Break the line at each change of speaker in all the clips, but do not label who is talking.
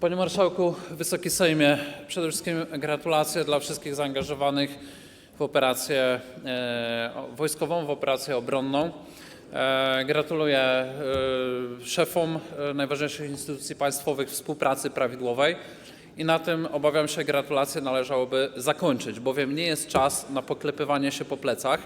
Panie Marszałku, Wysoki Sejmie, przede wszystkim gratulacje dla wszystkich zaangażowanych w operację e, wojskową, w operację obronną. E, gratuluję e, szefom najważniejszych instytucji państwowych współpracy prawidłowej i na tym obawiam się gratulacje należałoby zakończyć, bowiem nie jest czas na poklepywanie się po plecach.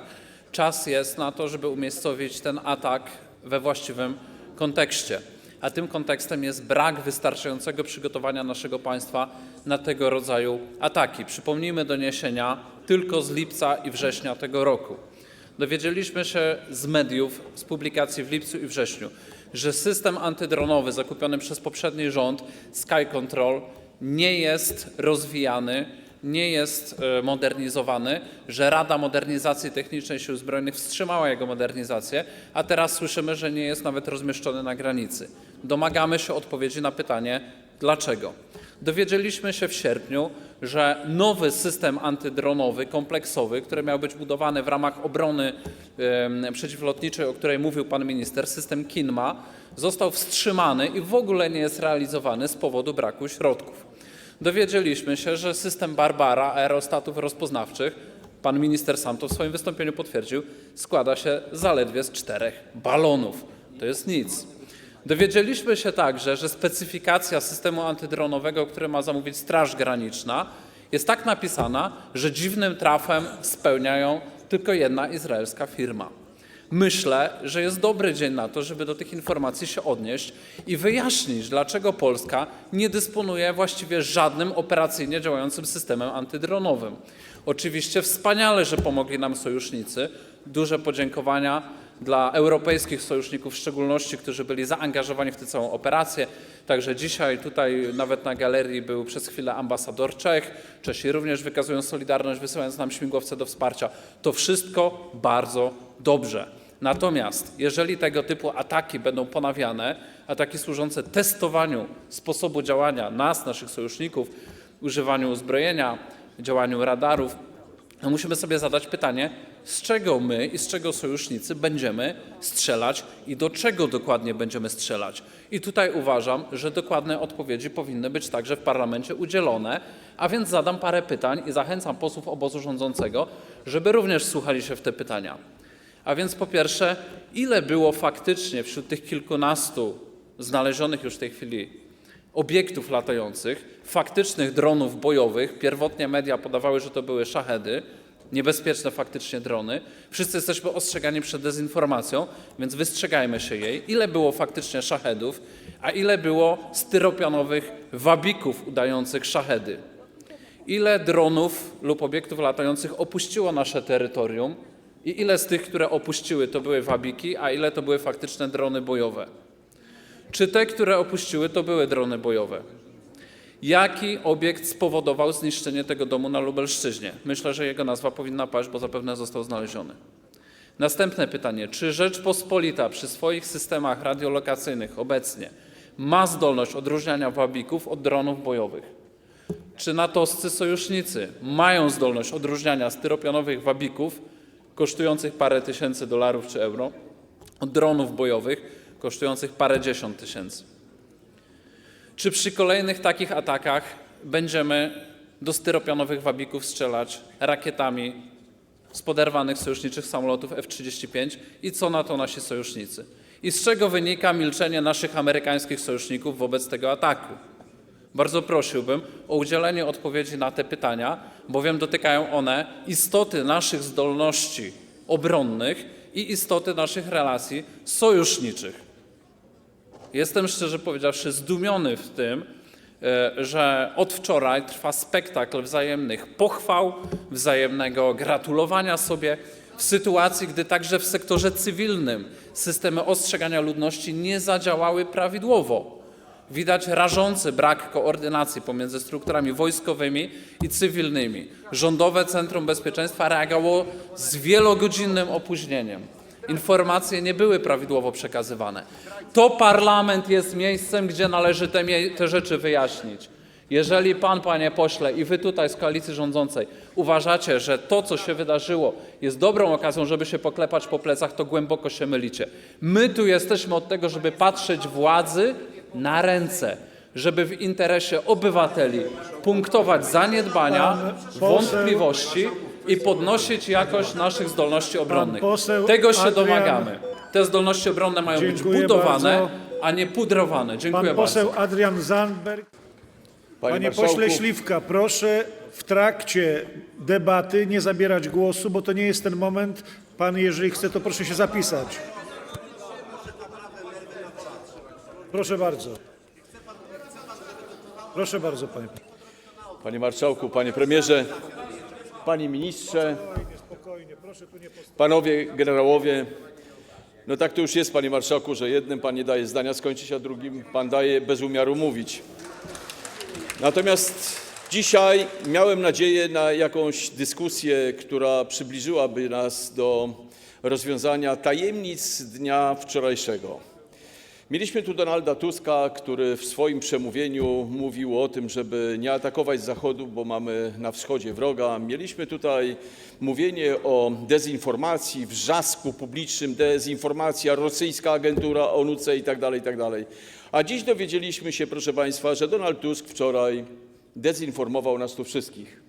Czas jest na to, żeby umiejscowić ten atak we właściwym kontekście a tym kontekstem jest brak wystarczającego przygotowania naszego państwa na tego rodzaju ataki. Przypomnijmy doniesienia tylko z lipca i września tego roku. Dowiedzieliśmy się z mediów, z publikacji w lipcu i wrześniu, że system antydronowy zakupiony przez poprzedni rząd Sky Control nie jest rozwijany, nie jest e, modernizowany, że Rada Modernizacji Technicznej Sił Zbrojnych wstrzymała jego modernizację, a teraz słyszymy, że nie jest nawet rozmieszczony na granicy. Domagamy się odpowiedzi na pytanie dlaczego. Dowiedzieliśmy się w sierpniu, że nowy system antydronowy, kompleksowy, który miał być budowany w ramach obrony przeciwlotniczej, o której mówił pan minister, system KINMA, został wstrzymany i w ogóle nie jest realizowany z powodu braku środków. Dowiedzieliśmy się, że system Barbara aerostatów rozpoznawczych, pan minister sam to w swoim wystąpieniu potwierdził, składa się zaledwie z czterech balonów. To jest nic. Dowiedzieliśmy się także, że specyfikacja systemu antydronowego, który ma zamówić Straż Graniczna, jest tak napisana, że dziwnym trafem spełnia ją tylko jedna izraelska firma. Myślę, że jest dobry dzień na to, żeby do tych informacji się odnieść i wyjaśnić, dlaczego Polska nie dysponuje właściwie żadnym operacyjnie działającym systemem antydronowym. Oczywiście wspaniale, że pomogli nam sojusznicy. Duże podziękowania dla europejskich sojuszników, w szczególności, którzy byli zaangażowani w tę całą operację. Także dzisiaj tutaj nawet na galerii był przez chwilę ambasador Czech. Czesi również wykazują solidarność, wysyłając nam śmigłowce do wsparcia. To wszystko bardzo dobrze. Natomiast jeżeli tego typu ataki będą ponawiane, ataki służące testowaniu sposobu działania nas, naszych sojuszników, używaniu uzbrojenia, działaniu radarów, no musimy sobie zadać pytanie, z czego my i z czego sojusznicy będziemy strzelać i do czego dokładnie będziemy strzelać. I tutaj uważam, że dokładne odpowiedzi powinny być także w parlamencie udzielone, a więc zadam parę pytań i zachęcam posłów obozu rządzącego, żeby również słuchali się w te pytania. A więc po pierwsze, ile było faktycznie wśród tych kilkunastu znalezionych już w tej chwili obiektów latających, faktycznych dronów bojowych. Pierwotnie media podawały, że to były szachedy, niebezpieczne faktycznie drony. Wszyscy jesteśmy ostrzegani przed dezinformacją, więc wystrzegajmy się jej. Ile było faktycznie szachedów, a ile było styropianowych wabików udających szachedy? Ile dronów lub obiektów latających opuściło nasze terytorium i ile z tych, które opuściły, to były wabiki, a ile to były faktyczne drony bojowe? Czy te, które opuściły, to były drony bojowe? Jaki obiekt spowodował zniszczenie tego domu na Lubelszczyźnie? Myślę, że jego nazwa powinna paść, bo zapewne został znaleziony. Następne pytanie. Czy Rzeczpospolita przy swoich systemach radiolokacyjnych obecnie ma zdolność odróżniania wabików od dronów bojowych? Czy natowscy sojusznicy mają zdolność odróżniania styropianowych wabików kosztujących parę tysięcy dolarów czy euro od dronów bojowych kosztujących parędziesiąt tysięcy? Czy przy kolejnych takich atakach będziemy do styropianowych wabików strzelać rakietami z poderwanych sojuszniczych samolotów F-35 i co na to nasi sojusznicy? I z czego wynika milczenie naszych amerykańskich sojuszników wobec tego ataku? Bardzo prosiłbym o udzielenie odpowiedzi na te pytania, bowiem dotykają one istoty naszych zdolności obronnych i istoty naszych relacji sojuszniczych. Jestem szczerze powiedziawszy zdumiony w tym, e, że od wczoraj trwa spektakl wzajemnych pochwał, wzajemnego gratulowania sobie, w sytuacji, gdy także w sektorze cywilnym systemy ostrzegania ludności nie zadziałały prawidłowo. Widać rażący brak koordynacji pomiędzy strukturami wojskowymi i cywilnymi. Rządowe Centrum Bezpieczeństwa reagowało z wielogodzinnym opóźnieniem. Informacje nie były prawidłowo przekazywane. To parlament jest miejscem, gdzie należy te, te rzeczy wyjaśnić. Jeżeli pan, panie pośle, i wy tutaj z koalicji rządzącej uważacie, że to, co się wydarzyło, jest dobrą okazją, żeby się poklepać po plecach, to głęboko się mylicie. My tu jesteśmy od tego, żeby patrzeć władzy na ręce, żeby w interesie obywateli punktować zaniedbania, wątpliwości i podnosić jakość naszych zdolności obronnych. Tego się domagamy. Te zdolności obronne mają być
Dziękuję
budowane,
bardzo.
a nie pudrowane. Dziękuję
Pan
bardzo.
poseł Adrian Zandberg.
Panie,
Panie
marszałku,
pośle Śliwka, proszę w trakcie debaty nie zabierać głosu, bo to nie jest ten moment. Pan, jeżeli chce, to proszę się zapisać. Proszę bardzo. Proszę bardzo, panie.
panie marszałku, panie premierze, panie ministrze, panowie generałowie. No tak to już jest, panie marszałku, że jednym pan nie daje zdania skończyć, a drugim pan daje bez umiaru mówić. Natomiast dzisiaj miałem nadzieję na jakąś dyskusję, która przybliżyłaby nas do rozwiązania tajemnic dnia wczorajszego. Mieliśmy tu Donalda Tuska, który w swoim przemówieniu mówił o tym, żeby nie atakować Zachodu, bo mamy na wschodzie wroga. Mieliśmy tutaj mówienie o dezinformacji, wrzasku publicznym, dezinformacja, rosyjska agentura, ONUCE i tak dalej, i tak. A dziś dowiedzieliśmy się, proszę Państwa, że Donald Tusk wczoraj dezinformował nas tu wszystkich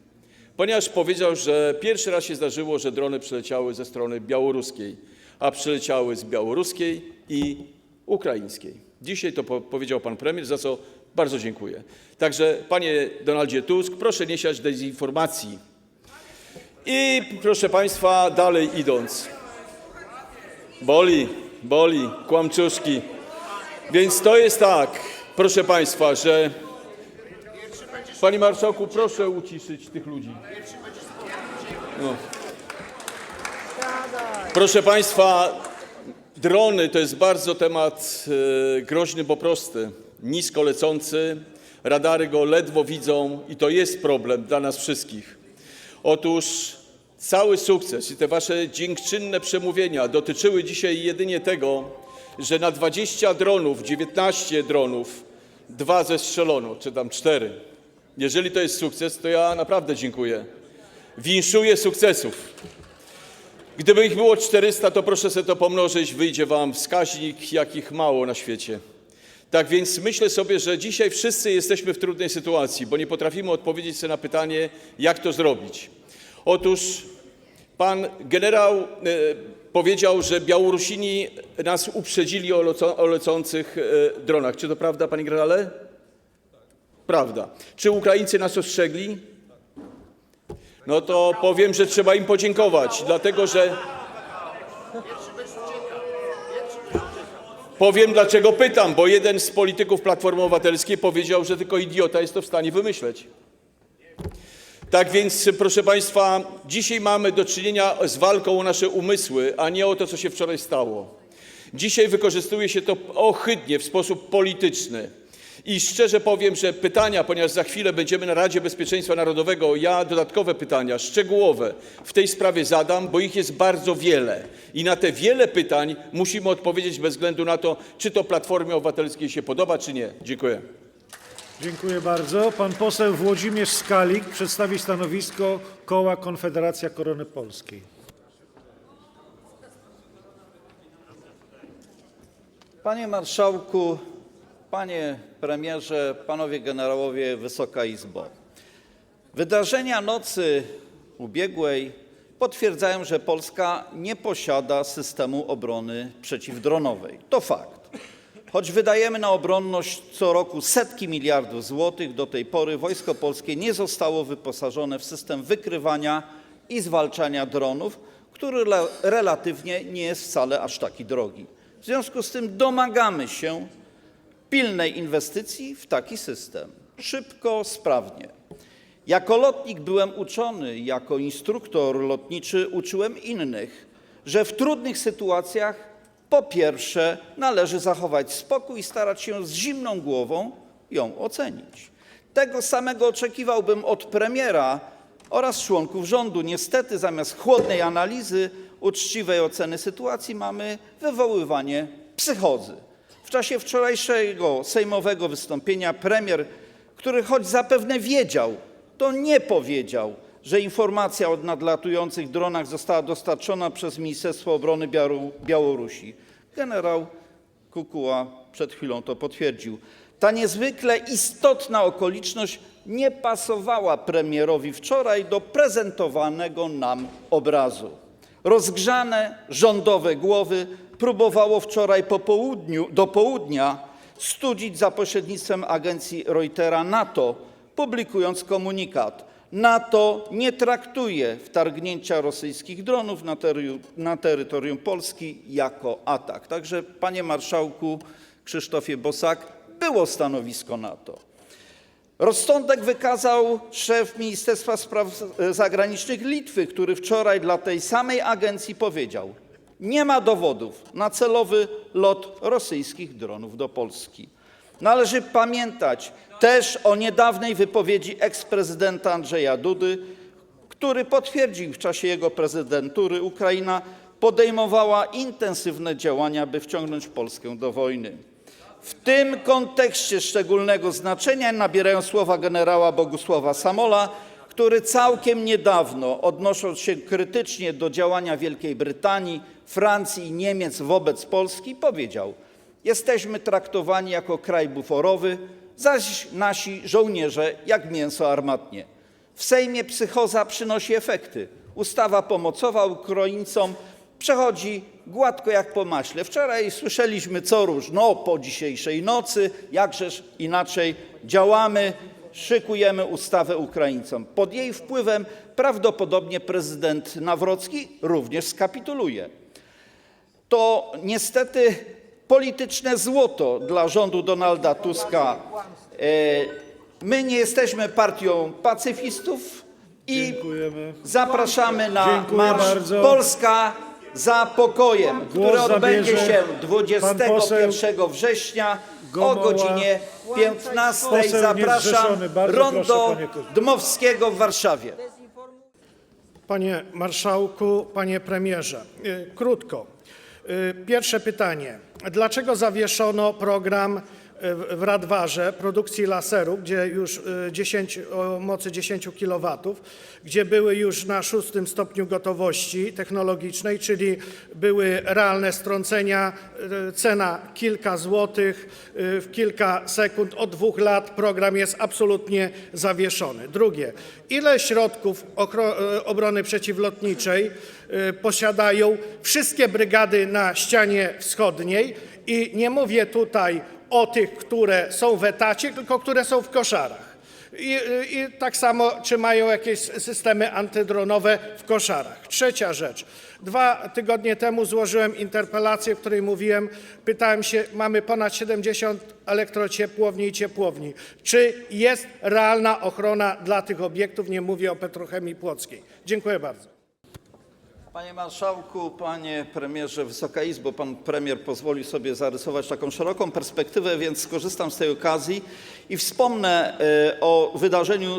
ponieważ powiedział, że pierwszy raz się zdarzyło, że drony przyleciały ze strony białoruskiej, a przyleciały z białoruskiej i ukraińskiej. Dzisiaj to po powiedział pan premier, za co bardzo dziękuję. Także panie Donaldzie Tusk, proszę nie siać dezinformacji. I proszę państwa, dalej idąc. Boli, boli, kłamczuszki. Więc to jest tak, proszę państwa, że Panie marszałku, proszę uciszyć tych ludzi. No. Proszę Państwa, drony to jest bardzo temat e, groźny, bo prosty. Nisko lecący, radary go ledwo widzą i to jest problem dla nas wszystkich. Otóż cały sukces i te wasze dziękczynne przemówienia dotyczyły dzisiaj jedynie tego, że na 20 dronów, 19 dronów, dwa zestrzelono, czy tam cztery. Jeżeli to jest sukces, to ja naprawdę dziękuję. Winszuję sukcesów. Gdyby ich było 400, to proszę sobie to pomnożyć, wyjdzie wam wskaźnik, jakich mało na świecie. Tak więc myślę sobie, że dzisiaj wszyscy jesteśmy w trudnej sytuacji, bo nie potrafimy odpowiedzieć sobie na pytanie, jak to zrobić. Otóż pan generał e, powiedział, że Białorusini nas uprzedzili o, o lecących e, dronach. Czy to prawda, panie generale? Prawda. Czy Ukraińcy nas ostrzegli? No to powiem, że trzeba im podziękować, dlatego że. Powiem dlaczego pytam, bo jeden z polityków Platformy Obywatelskiej powiedział, że tylko idiota jest to w stanie wymyśleć. Tak więc, proszę Państwa, dzisiaj mamy do czynienia z walką o nasze umysły, a nie o to, co się wczoraj stało. Dzisiaj wykorzystuje się to ohydnie w sposób polityczny. I szczerze powiem, że pytania, ponieważ za chwilę będziemy na Radzie Bezpieczeństwa Narodowego, ja dodatkowe pytania, szczegółowe w tej sprawie zadam, bo ich jest bardzo wiele. I na te wiele pytań musimy odpowiedzieć bez względu na to, czy to Platformie Obywatelskiej się podoba, czy nie. Dziękuję.
Dziękuję bardzo. Pan poseł Włodzimierz Skalik przedstawi stanowisko koła Konfederacja Korony Polskiej.
Panie marszałku, panie premierze, panowie generałowie, Wysoka Izbo. Wydarzenia nocy ubiegłej potwierdzają, że Polska nie posiada systemu obrony przeciwdronowej. To fakt. Choć wydajemy na obronność co roku setki miliardów złotych, do tej pory Wojsko Polskie nie zostało wyposażone w system wykrywania i zwalczania dronów, który relatywnie nie jest wcale aż taki drogi. W związku z tym domagamy się pilnej inwestycji w taki system. Szybko, sprawnie. Jako lotnik byłem uczony, jako instruktor lotniczy uczyłem innych, że w trudnych sytuacjach po pierwsze należy zachować spokój i starać się z zimną głową ją ocenić. Tego samego oczekiwałbym od premiera oraz członków rządu. Niestety zamiast chłodnej analizy, uczciwej oceny sytuacji mamy wywoływanie psychozy. Czasie wczorajszego sejmowego wystąpienia premier, który choć zapewne wiedział, to nie powiedział, że informacja o nadlatujących dronach została dostarczona przez Ministerstwo Obrony Białorusi. Generał Kukuła przed chwilą to potwierdził. Ta niezwykle istotna okoliczność nie pasowała premierowi wczoraj do prezentowanego nam obrazu. Rozgrzane rządowe głowy próbowało wczoraj do południa studzić za pośrednictwem agencji Reutera NATO, publikując komunikat. NATO nie traktuje wtargnięcia rosyjskich dronów na terytorium Polski jako atak. Także, panie marszałku Krzysztofie Bosak, było stanowisko NATO. Rozsądek wykazał szef Ministerstwa Spraw Zagranicznych Litwy, który wczoraj dla tej samej agencji powiedział: Nie ma dowodów na celowy lot rosyjskich dronów do Polski. Należy pamiętać też o niedawnej wypowiedzi eksprezydenta Andrzeja Dudy, który potwierdził w czasie jego prezydentury Ukraina podejmowała intensywne działania, by wciągnąć Polskę do wojny. W tym kontekście szczególnego znaczenia nabierają słowa generała Bogusława Samola, który całkiem niedawno, odnosząc się krytycznie do działania Wielkiej Brytanii, Francji i Niemiec wobec Polski, powiedział: Jesteśmy traktowani jako kraj buforowy, zaś nasi żołnierze jak mięso armatnie. W Sejmie psychoza przynosi efekty. Ustawa pomocowa Ukraińcom przechodzi gładko jak po maśle. Wczoraj słyszeliśmy co róż, no po dzisiejszej nocy, jakżeż inaczej działamy, szykujemy ustawę Ukraińcom. Pod jej wpływem prawdopodobnie prezydent Nawrocki również skapituluje. To niestety polityczne złoto dla rządu Donalda Tuska. E, My nie jesteśmy partią pacyfistów i
Dziękujemy.
Zapraszamy na
Dziękuję
marsz
bardzo.
Polska za pokojem, który
Głos
odbędzie
zabierze
się
pan poseł
21 września o godzinie 15.
Poseł
Zapraszam Rondo. Dmowskiego w Warszawie.
Panie marszałku, panie premierze, y, krótko. Y, Pierwsze pytanie. Dlaczego zawieszono program w Radwarze produkcji laserów, gdzie już y, 10, o mocy 10 kW, gdzie były już na szóstym stopniu gotowości technologicznej, czyli były realne strącenia, y, cena kilka złotych y, w kilka sekund. Od dwóch lat program jest absolutnie zawieszony. Drugie, ile środków y, obrony przeciwlotniczej y, posiadają wszystkie brygady na ścianie wschodniej i nie mówię tutaj o tych, które są w etacie, tylko które są w koszarach. I, I tak samo, czy mają jakieś systemy antydronowe w koszarach. Trzecia rzecz. Dwa tygodnie temu złożyłem interpelację, w której mówiłem, pytałem się, mamy ponad 70 elektrociepłowni i ciepłowni. Czy jest realna ochrona dla tych obiektów? Nie mówię o petrochemii płockiej. Dziękuję bardzo.
Panie marszałku, panie premierze, Wysoka Izbo, pan premier pozwolił sobie zarysować taką szeroką perspektywę, więc skorzystam z tej okazji i wspomnę e, o wydarzeniu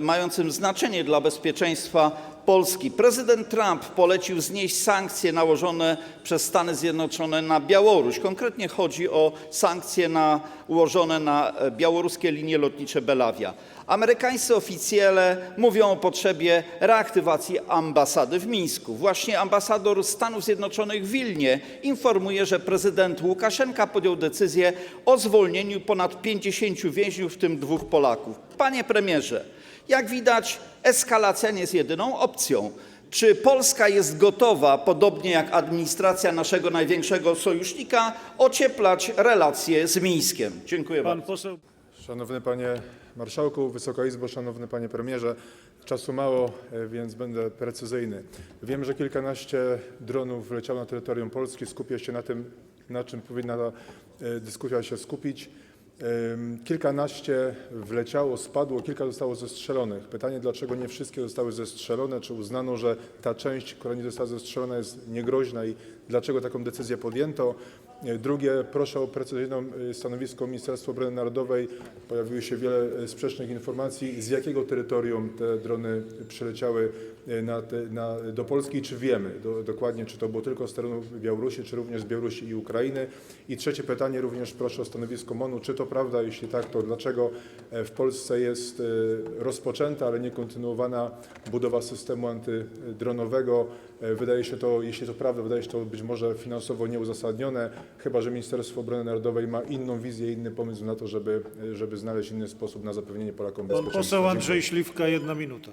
mającym znaczenie dla bezpieczeństwa Polski. Prezydent Trump polecił znieść sankcje nałożone przez Stany Zjednoczone na Białoruś. Konkretnie chodzi o sankcje nałożone na e, białoruskie linie lotnicze Belawia. Amerykańscy oficjele mówią o potrzebie reaktywacji ambasady w Mińsku. Właśnie ambasador Stanów Zjednoczonych w Wilnie informuje, że prezydent Łukaszenka podjął decyzję o zwolnieniu ponad 50 więźniów, w tym dwóch Polaków. Panie premierze, jak widać, eskalacja nie jest jedyną opcją. Czy Polska jest gotowa, podobnie jak administracja naszego największego sojusznika, ocieplać relacje z Mińskiem? Dziękuję
Pan
bardzo.
poseł
Szanowny Panie Marszałku, Wysoka Izbo, Szanowny Panie Premierze, czasu mało, e, więc będę precyzyjny. Wiem, że kilkanaście dronów wleciało na terytorium Polski. Skupię się na tym, na czym powinna ta e, dyskusja się skupić. Kilkanaście wleciało, spadło, kilka zostało zestrzelonych. Pytanie, dlaczego nie wszystkie zostały zestrzelone? Czy uznano, że ta część, która nie została zestrzelona jest niegroźna i dlaczego taką decyzję podjęto? E, Drugie, proszę o precyzyjną e, stanowisko Ministerstwa Obrony Narodowej. Pojawiło się wiele e, sprzecznych informacji, z jakiego terytorium te drony przyleciały na te, na, do Polski czy wiemy do, dokładnie, czy to było tylko z terenu Białorusi, czy również z Białorusi i Ukrainy. I trzecie pytanie, również proszę o stanowisko MONU. Czy to prawda? Jeśli tak, to dlaczego e, w Polsce jest e, rozpoczęta, ale nie kontynuowana budowa systemu antydronowego? E, Wydaje się to, jeśli to prawda, wydaje się to być może finansowo nieuzasadnione. chyba że Ministerstwo Obrony Narodowej ma inną wizję, inny pomysł na to, żeby, żeby znaleźć inny sposób na zapewnienie Polakom
Pan
bezpieczeństwa.
poseł
Dziękuję.
Andrzej Śliwka, jedna minuta.